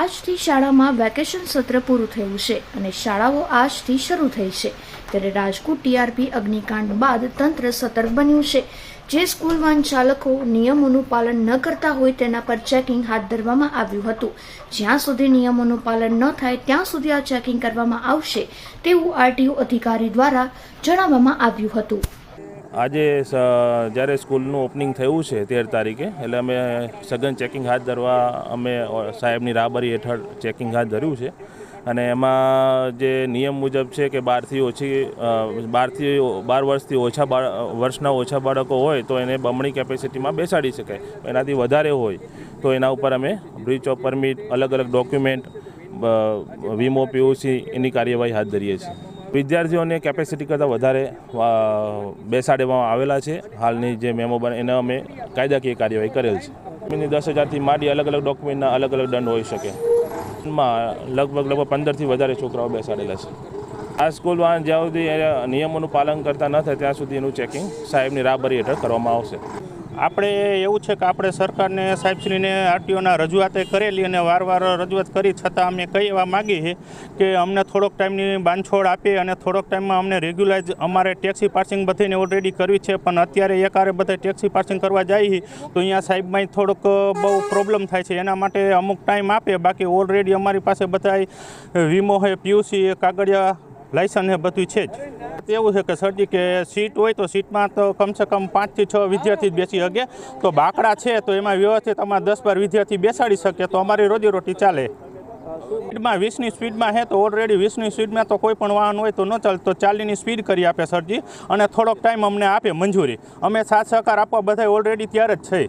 આજથી શાળામાં વેકેશન સત્ર પૂરું થયું છે અને શાળાઓ આજથી શરૂ થઈ છે. ત્યારે રાજકોટ ટીઆરપી અગ્નિકાંડ બાદ તંત્ર સતર્ક બન્યું છે. જે સ્કૂલ વાન ચાલકો નિયમોનું પાલન ન કરતા હોય તેના પર ચેકિંગ હાથ ધરવામાં આવ્યું હતું. જ્યાં સુધી નિયમોનું પાલન ન થાય, ત્યાં સુધી આ ચેકિંગ કરવામાં આવશે તેવું આરટીઓ અધિકારી દ્વારા જણાવવામાં આવ્યું હતું. આજે જ્યારે સ્કૂલનું ઓપનિંગ થયું છે તેર તારીખે, એટલે અમે સઘન ચેકિંગ હાથ ધરવા, અમે સાહેબની રાહબરી હેઠળ ચેકિંગ હાથ ધર્યું છે. અને એમાં જે નિયમ મુજબ છે કે બારથી ઓછી બારથી બાર વર્ષથી ઓછા વર્ષના ઓછા બાળકો હોય તો એને બમણી કેપેસિટીમાં બેસાડી શકાય. એનાથી વધારે હોય તો એના ઉપર અમે બ્રિજ ઓફ પરમિટ અલગ અલગ ડોક્યુમેન્ટ વીમો, પીઓસી એની કાર્યવાહી હાથ ધરીએ છીએ. વિદ્યાર્થીઓને કેપેસિટી કરતાં વધારે બેસાડવામાં આવેલા છે. હાલની જે મેમો બને, એને અમે કાયદાકીય કાર્યવાહી કરેલ છે. એની દસ હજારથી માંડી અલગ અલગ ડોક્યુમેન્ટના અલગ અલગ દંડ હોઈ શકે. માં લગભગ લગભગ પંદરથી વધારે છોકરાઓ બેસાડેલા છે. આ સ્કૂલ વાહન જ્યાં સુધી નિયમોનું પાલન કરતા ન થાય, ત્યાં સુધી એનું ચેકિંગ સાહેબની રાહબરી હેઠળ કરવામાં આવશે. આપણે એવું છે કે આપણે સરકારને, સાહેબશ્રીને, આરટીઓના રજૂઆતે કરેલી અને વારવાર રજૂઆત કરી, છતાં અમે કઈ એવા માગીએ છીએ કે અમને થોડોક ટાઈમની બાંધછોડ આપે અને થોડોક ટાઈમમાં અમને રેગ્યુલાઇઝ, અમારે ટેક્સી પાર્સિંગ બધીને ઓલરેડી કરવી છે, પણ અત્યારે એકારે બધા ટેક્સી પાર્સિંગ કરવા જઈએ તો અહીંયા સાહેબમાં થોડોક બહુ પ્રોબ્લેમ થાય છે. એના માટે અમુક ટાઈમ આપે, બાકી ઓલરેડી અમારી પાસે બધા વીમો છે, પીયુસી, કાગળિયા લાયસન્સ એ બધું છે જ. એવું છે કે સરજી કે સીટ હોય તો સીટમાં તો કમસે કમ પાંચથી છ વિદ્યાર્થી બેસી શકે. તો બાકડા છે તો એમાં વ્યવસ્થિત અમારે દસ બાર વિદ્યાર્થી બેસાડી શકે તો અમારી રોજીરોટી ચાલે. સ્પીડમાં વીસની સ્પીડમાં છે તો ઓલરેડી વીસની સ્પીડમાં તો કોઈ પણ વાહન હોય તો ન ચાલે. તો ચાલીની સ્પીડ કરી આપે સરજી. અને થોડોક ટાઈમ અમને આપે મંજૂરી. અમે સાથ સહકાર આપવા બધા ઓલરેડી ત્યારે જ છે.